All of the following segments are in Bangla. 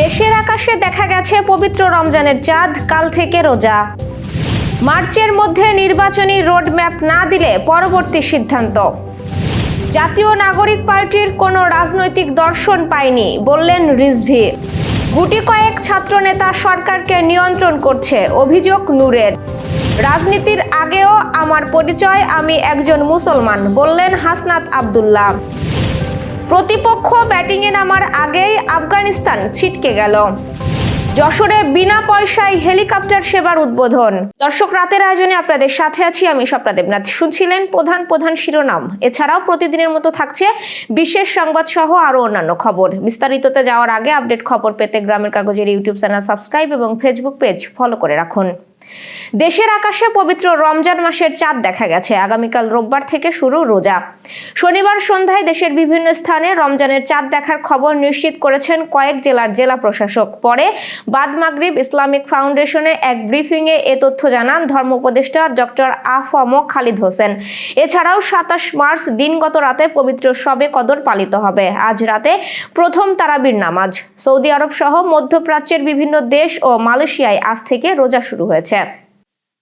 দেশের আকাশে দেখা গেছে পবিত্র রমজানের চাঁদ, কাল থেকে রোজা। মার্চের মধ্যে নির্বাচনী রোডম্যাপ না দিলে পরবর্তী সিদ্ধান্ত। জাতীয় নাগরিক পার্টির কোনো রাজনৈতিক দর্শন পায়নি, বললেন রিজভি। গুটি কয়েক ছাত্রনেতা সরকারকে নিয়ন্ত্রণ করছে, অভিযোগ নূরের। রাজনীতির আগেও আমার পরিচয়, আমি একজন মুসলমান, বললেন হাসনাত আব্দুল্লাহ। প্রতিপক্ষ ব্যাটিংয়ে নামার আগেই আফগানিস্তান ছিটকে গেল। যশোরে বিনা পয়সায় হেলিকপ্টার সেবার উদ্বোধন। দর্শক, রাতের আয়োজনে আপনাদের সাথে আছি আমি স্বপ্না দেবনাথ। শুনছিলেন প্রধান প্রধান শিরোনাম। এছাড়াও প্রতিদিনের মতো থাকছে বিশেষ সংবাদ সহ আরও অন্যান্য খবর। বিস্তারিততে যাওয়ার আগে আপডেট খবর পেতে গ্রামের কাগজের ইউটিউব চ্যানেল সাবস্ক্রাইব এবং ফেসবুক পেজ ফলো করে রাখুন। দেশের আকাশে পবিত্র রমজান মাসের চাঁদ দেখা গেছে। আগামীকাল রোববার থেকে শুরু রোজা। শনিবার সন্ধ্যায় দেশের বিভিন্ন স্থানে রমজানের চাঁদ দেখার খবর নিশ্চিত করেছেন কয়েক জেলার জেলা প্রশাসক। পরে বাদ মাগরিব ইসলামিক ফাউন্ডেশনে এক ব্রিফিংয়ে এ তথ্য জানান ধর্ম উপদেষ্টা ডক্টর আফম খালিদ হোসেন। এছাড়াও সাতাশ মার্চ দিনগত রাতে পবিত্র শবে কদর পালিত হবে। আজ রাতে প্রথম তারাবির নামাজ। সৌদি আরব সহ মধ্যপ্রাচ্যের বিভিন্ন দেশ ও মালয়েশিয়ায় আজ থেকে রোজা শুরু হয়েছে। Tchau!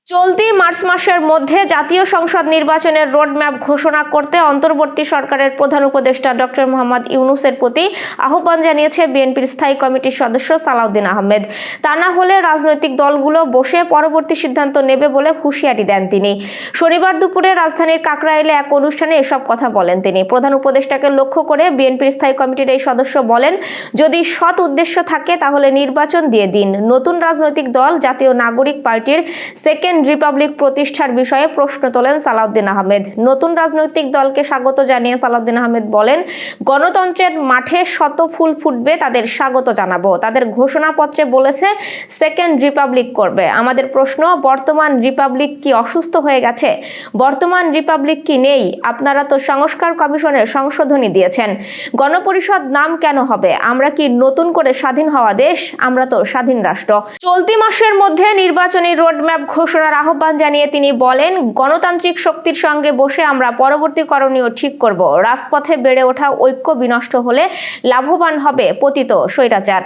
চলতি মার্চ মাসের মধ্যে জাতীয় সংসদ নির্বাচনের রোডম্যাপ ঘোষণা করতে অন্তর্বর্তী সরকারের প্রধান উপদেষ্টা ডক্টর মোহাম্মদ ইউনুসের প্রতি আহ্বান জানিয়েছে বিএনপির স্থায়ী কমিটির সদস্য সালাউদ্দিন আহমেদ। তা না হলে রাজনৈতিক দলগুলো বসে পরবর্তী সিদ্ধান্ত নেবে বলে হুঁশিয়ারি দেন তিনি। শনিবার দুপুরে রাজধানীর কাকরাইলে এক অনুষ্ঠানে এসব কথা বলেন তিনি। প্রধান উপদেষ্টাকে লক্ষ্য করে বিএনপির স্থায়ী কমিটির এই সদস্য বলেন, যদি সৎ উদ্দেশ্য থাকে তাহলে নির্বাচন দিয়ে দিন। নতুন রাজনৈতিক দল জাতীয় নাগরিক পার্টির সেকেন্ড রিপাবলিক প্রতিষ্ঠার বিষয়ে প্রশ্ন তোলেন সালাউদ্দিন আহমেদ। নতুন রাজনৈতিক দলকে স্বাগত জানিয়ে সালাউদ্দিন আহমেদ বলেন, গণতন্ত্রের মাঠে শত ফুল ফুটবে, তাদের স্বাগত জানাব। তাদের ঘোষণাপত্রে বলেছে, সেকেন্ড রিপাবলিক করবে। আমাদের প্রশ্ন, বর্তমান রিপাবলিক কি অসুস্থ হয়ে গেছে? বর্তমান রিপাবলিক কি নেই? আপনারা তো সংস্কার কমিশনের সংশোধনী দিয়েছেন। গণপরিষদ নাম কেন হবে? আমরা কি নতুন করে স্বাধীন হওয়া দেশ? আমরা তো স্বাধীন রাষ্ট্র। চলতি মাসের মধ্যে নির্বাচনী রোডম্যাপ ঘোষণার আহ্বান জানিয়ে তিনি বলেন, গণতান্ত্রিক শক্তির সঙ্গে বসে আমরা পরবর্তী করণীয় ঠিক করব। রাজপথে বেড়ে ওঠা ঐক্য বিনষ্ট হলে লাভবান হবে পতিত স্বৈরাচার।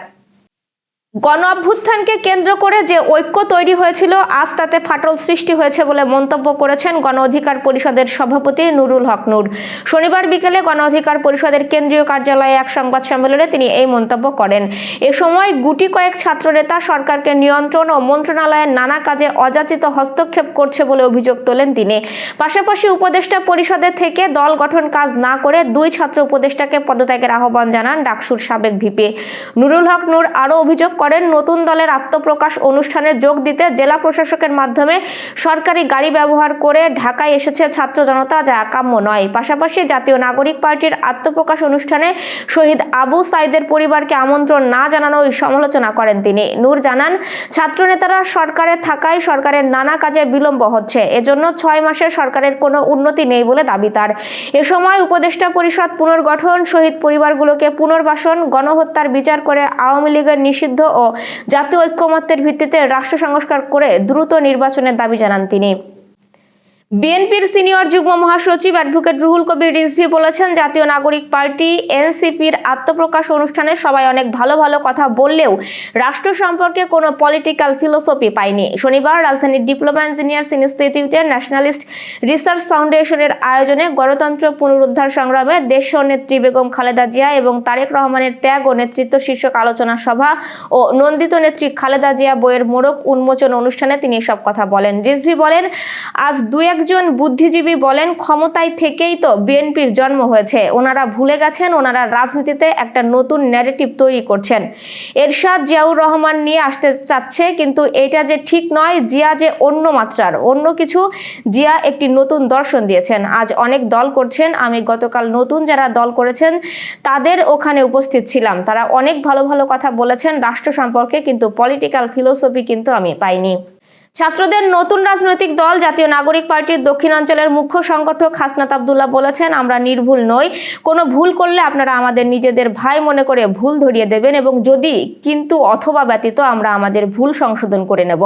গণ অভ্যুত্থানকে কেন্দ্র করে যে ঐক্য তৈরি হয়েছিল, আজ তাতে ফাটল সৃষ্টি হয়েছে বলে মন্তব্য করেছেন গণ অধিকার পরিষদের সভাপতি নুরুল হক নূর। শনিবার বিকেলে গণ অধিকার পরিষদের কেন্দ্রীয় কার্যালয়ে এক সংবাদ সম্মেলনে তিনি এই মন্তব্য করেন। এ সময় গুটি কয়েক ছাত্রনেতা সরকারকে নিয়ন্ত্রণ ও মন্ত্রণালয়ের নানা কাজে অযাচিত হস্তক্ষেপ করছে বলে অভিযোগ তোলেন তিনি। পাশাপাশি উপদেষ্টা পরিষদের থেকে দল গঠন কাজ না করে দুই ছাত্র উপদেষ্টাকে পদত্যাগের আহ্বান জানান ডাকসুর সাবেক ভিপি। নুরুল হক নূর আরও অভিযোগ করেন। নতুন দলের আত্মপ্রকাশ অনুষ্ঠানে যোগ দিতে জেলা প্রশাসকের মাধ্যমে সরকারি গাড়ি ব্যবহার করে ঢাকায় এসেছে ছাত্র জনতা, যা কাম্য নয়। পাশাপাশি জাতীয় নাগরিক পার্টির আত্মপ্রকাশ অনুষ্ঠানে শহীদ আবু সাইদের পরিবারকে আমন্ত্রণ না জানানোর সমালোচনা করেন তিনি। নূর জানান, ছাত্রনেতারা সরকারে থাকায় সরকারের নানা কাজে বিলম্ব হচ্ছে। এজন্য ছয় মাসের সরকারের কোনো উন্নতি নেই বলে দাবি তার। এ সময় উপদেষ্টা পরিষদ পুনর্গঠন, শহীদ পরিবারগুলোকে পুনর্বাসন, গণহত্যার বিচার করে আওয়ামী লীগের নিষিদ্ধ ও জাতীয় ঐক্যমত্যের ভিত্তিতে রাষ্ট্র সংস্কার করে দ্রুত নির্বাচনের দাবি জানান তিনি। বিএনপির সিনিয়র যুগ্ম মহাসচিব অ্যাডভোকেট রুহুল কবির রিজভি বলেছেন, জাতীয় নাগরিক পার্টি, এনসিপির আত্মপ্রকাশ অনুষ্ঠানে সবাই অনেক ভালো ভালো কথা বললেও রাষ্ট্র সম্পর্কে কোনো পলিটিক্যাল ফিলোসফি পায়নি। শনিবার রাজধানীর ডিপ্লোমা ইঞ্জিনিয়ার্স ইনস্টিটিউটের ন্যাশনালিস্ট রিসার্চ ফাউন্ডেশনের আয়োজনে গণতন্ত্র পুনরুদ্ধার সংগ্রামে দেশ নেত্রী বেগম খালেদা জিয়া এবং তারেক রহমানের ত্যাগ ও নেতৃত্ব শীর্ষক আলোচনা সভা ও নন্দিত নেত্রী খালেদা জিয়া বইয়ের মোড়ক উন্মোচন অনুষ্ঠানে তিনি এসব কথা বলেন। রিজভি বলেন, আজ দুই একজন বুদ্ধিজীবী বলেন, ক্ষমতায় থেকেই তো বিএনপির জন্ম হয়েছে। ওনারা ভুলে গেছেন, ওনারা রাজনীতিতে একটা নতুন ন্যারেটিভ তৈরি করছেন। এরশাদ জিয়াউর রহমান নিয়ে আসতে চাচ্ছে, কিন্তু এটা যে ঠিক নয়, জিয়া যে অন্য মাত্রার। অন্য কিছু, জিয়া একটি নতুন দর্শন দিয়েছেন। আজ অনেক দল করছেন, আমি গতকাল নতুন যারা দল করেছেন, তাদের ওখানে উপস্থিত ছিলাম। তারা অনেক ভালো ভালো কথা বলেছেন, রাষ্ট্র সম্পর্কে, কিন্তু পলিটিক্যাল ফিলোসফি কিন্তু আমি পাইনি। ছাত্রদের নতুন রাজনৈতিক দল, জাতীয় নাগরিক পার্টির দক্ষিণাঞ্চলের মুখ্য সংগঠক হাসনাত আবদুল্লাহ বলেছেন, আমরা নির্ভুল নই। কোনো ভুল করলে আপনারা আমাদের নিজেদের ভাই মনে করে ভুল ধরিয়ে দেবেন এবং যদি কিন্তু অথবা ব্যতীত আমরা আমাদের ভুল সংশোধন করে নেব।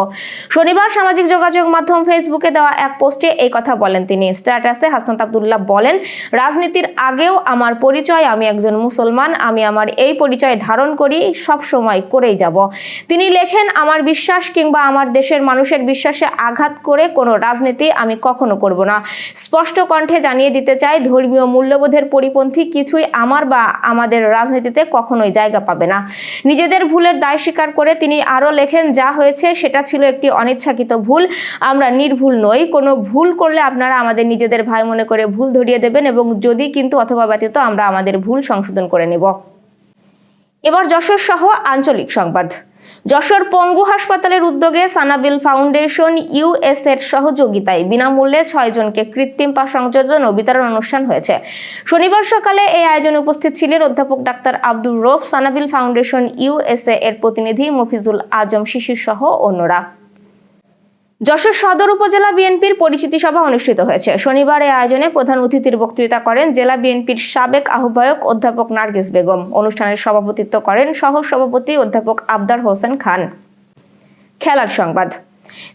শনিবার সামাজিক যোগাযোগ মাধ্যম ফেসবুকে দেওয়া এক পোস্টে এই কথা বলেন তিনি। স্ট্যাটাসে হাসনাত আবদুল্লাহ বলেন, রাজনীতির আগেও আমার পরিচয়, আমি একজন মুসলমান, আমি আমার এই পরিচয় ধারণ করি, সব সময় করেই যাব। তিনি লেখেন, আমার বিশ্বাস কিংবা আমার দেশের মানুষের বিশ্বাসে আঘাত করে কোনো রাজনীতি আমি কখনো করব না। স্পষ্ট কণ্ঠে জানিয়ে দিতে চাই, ধর্মীয় মূল্যবোধের পরিপন্থী কিছুই আমার বা আমাদের রাজনীতিতে কখনোই জায়গা পাবে না। নিজেদের ভুলের দায় স্বীকার করে তিনি আরও লেখেন, যা হয়েছে সেটা ছিল একটি অনিচ্ছাকৃত ভুল। আমরা নির্ভুল নই। কোনো ভুল করলে আপনারা আমাদের নিজেদের ভাই মনে করে ভুল ধরিয়ে দেবেন এবং যদি কিন্তু অথবা ব্যতীত আমরা আমাদের ভুল সংশোধন করে নেব। এবার যশোর সহ আঞ্চলিক সংবাদ। যশোর পঙ্গু হাসপাতালের উদ্যোগে সানাবিল ফাউন্ডেশন ইউএস এর সহযোগিতায় বিনামূল্যে ছয়জনকে কৃত্রিম পা সংযোজন ও বিতরণ অনুষ্ঠান হয়েছে। শনিবার সকালে এই আয়োজনে উপস্থিত ছিলেন অধ্যাপক doctor Abdur Rauf Sanabil foundation USA এর প্রতিনিধি মফিজুল আজম শিশির সহ অন্যরা। যশোর সদর উপজেলা বিএনপির পরিচিতি সভা অনুষ্ঠিত হয়েছে। শনিবার এই আয়োজনে প্রধান অতিথির বক্তৃতা করেন জেলা বিএনপির সাবেক আহ্বায়ক অধ্যাপক নার্গিস বেগম। অনুষ্ঠানের সভাপতিত্ব করেন সহ সভাপতি অধ্যাপক আবদার হোসেন খান। খেলার সংবাদ।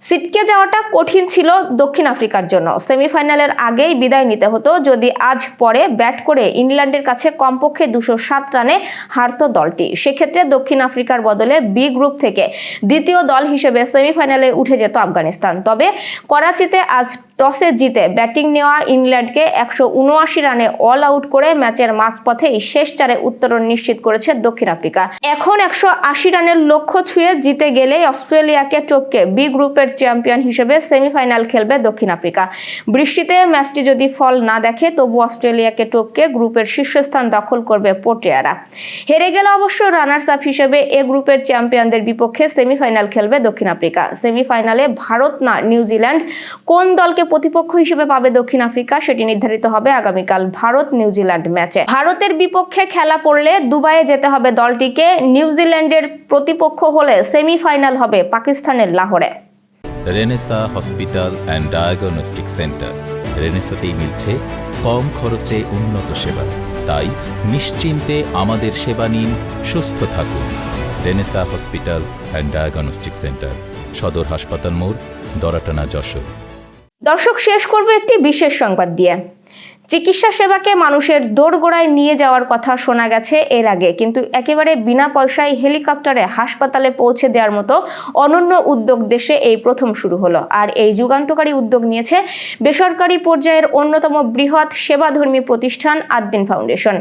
সিটকে যাওয়াটা কঠিন ছিল দক্ষিণ আফ্রিকার জন্য। সেমিফাইনালের আগেই বিদায় নিতে হতো, যদি আজ পরে ব্যাট করে ইংল্যান্ডের কাছে কমপক্ষে দুশো সাত রানে হারত দলটি। সেক্ষেত্রে দক্ষিণ আফ্রিকার বদলে বি গ্রুপ থেকে দ্বিতীয় দল হিসেবে সেমিফাইনালে উঠে যেত আফগানিস্তান। তবে করাচিতে আজ টসে জিতে ব্যাটিং নেওয়া ইংল্যান্ডকে একশো উনআশি রানে অল আউট করে ম্যাচের মাঝপথেই শেষ চারে উত্তরণ নিশ্চিত করেছে দক্ষিণ আফ্রিকা। এখন একশো আশি রানের লক্ষ্য ছুঁয়ে জিতে গেলে অস্ট্রেলিয়াকে টপকে বি গ্রুপের চ্যাম্পিয়ন হিসেবে সেমিফাইনাল খেলবে দক্ষিণ আফ্রিকা। বৃষ্টিতে ম্যাচটি যদি ফল না দেখে, তবু অস্ট্রেলিয়াকে টপকে গ্রুপের শীর্ষস্থান দখল করবে পোর্টিয়ারা। হেরে গেলে অবশ্য রানার্স আপ হিসেবে এ গ্রুপের চ্যাম্পিয়নদের বিপক্ষে সেমিফাইনাল খেলবে দক্ষিণ আফ্রিকা। সেমিফাইনালে ভারত না নিউজিল্যান্ড কোন দলকে প্রতিপক্ষ হিসেবে পাবে দক্ষিণ আফ্রিকা। সেটি নির্ধারিত হবে আগামীকাল ভারত নিউজিল্যান্ড ম্যাচে। ভারতের বিপক্ষে খেলা পড়লে দুবাইয়ে যেতে হবে দলটিকে। নিউজিল্যান্ডের প্রতিপক্ষ হলে সেমিফাইনাল হবে পাকিস্তানের লাহোরে। Renaissance hospital and diagnostic centre. রেনেসাতেই মিলছে কম খরচে উন্নত সেবা। তাই নিশ্চিন্তে আমাদের সেবা নিন, সুস্থ থাকুন। Renaissance hospital and diagnostic centre, সদর হাসপাতাল মোড়, দরাটানা যশোর। দর্শক শেষ করব একটি বিশেষ সংবাদ দিয়ে। চিকিৎসা সেবাকে মানুষের দোরগোড়ায় নিয়ে যাওয়ার কথা শোনা গেছে এর আগে। কিন্তু একেবারে বিনা পয়সায় হেলিকপ্টারে হাসপাতালে পৌঁছে দেওয়ার মতো অনন্য উদ্যোগ দেশে এই প্রথম শুরু হলো। আর এই যুগান্তকারী উদ্যোগ নিয়েছে বেসরকারি পর্যায়ের অন্যতম বৃহৎ সেবাধর্মী প্রতিষ্ঠান আদ্দিন ফাউন্ডেশন।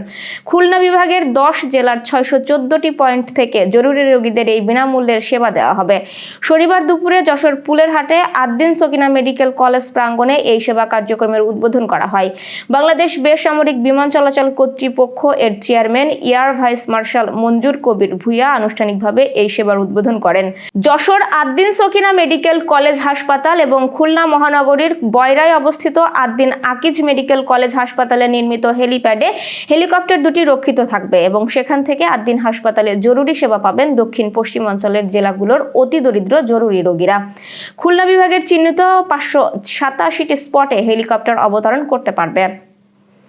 খুলনা বিভাগের দশ জেলার ছয়শো চোদ্দটি পয়েন্ট থেকে জরুরি রোগীদের এই বিনামূল্যের সেবা দেওয়া হবে। শনিবার দুপুরে যশোর পুলের হাটে আদ্দিন সকিনা মেডিকেল কলেজ প্রাঙ্গণে এই সেবা কার্যক্রমের উদ্বোধন করা হয়। বাংলাদেশ বেসামরিক বিমান চলাচল কর্তৃপক্ষ এর chairman, air vice marshal Manzur Kabir Bhuiya আনুষ্ঠানিকভাবে এই সেবার উদ্বোধন করেন। যশোর আদ্দিন সকিনা মেডিকেল কলেজ হাসপাতাল এবং খুলনা মহানগরীর বয়রায় অবস্থিত আদ্দিন আকিজ মেডিকেল কলেজ হাসপাতালে নির্মিত হেলিপ্যাডে হেলিকপ্টার দুটি রক্ষিত থাকবে এবং সেখান থেকে আদ্দিন হাসপাতালে জরুরি সেবা পাবেন দক্ষিণ পশ্চিমাঞ্চলের জেলাগুলোর অতি দরিদ্র জরুরি রোগীরা। খুলনা বিভাগের চিহ্নিত পাঁচশো সাতাশিটি স্পটে হেলিকপ্টার অবতরণ করতে পারবে।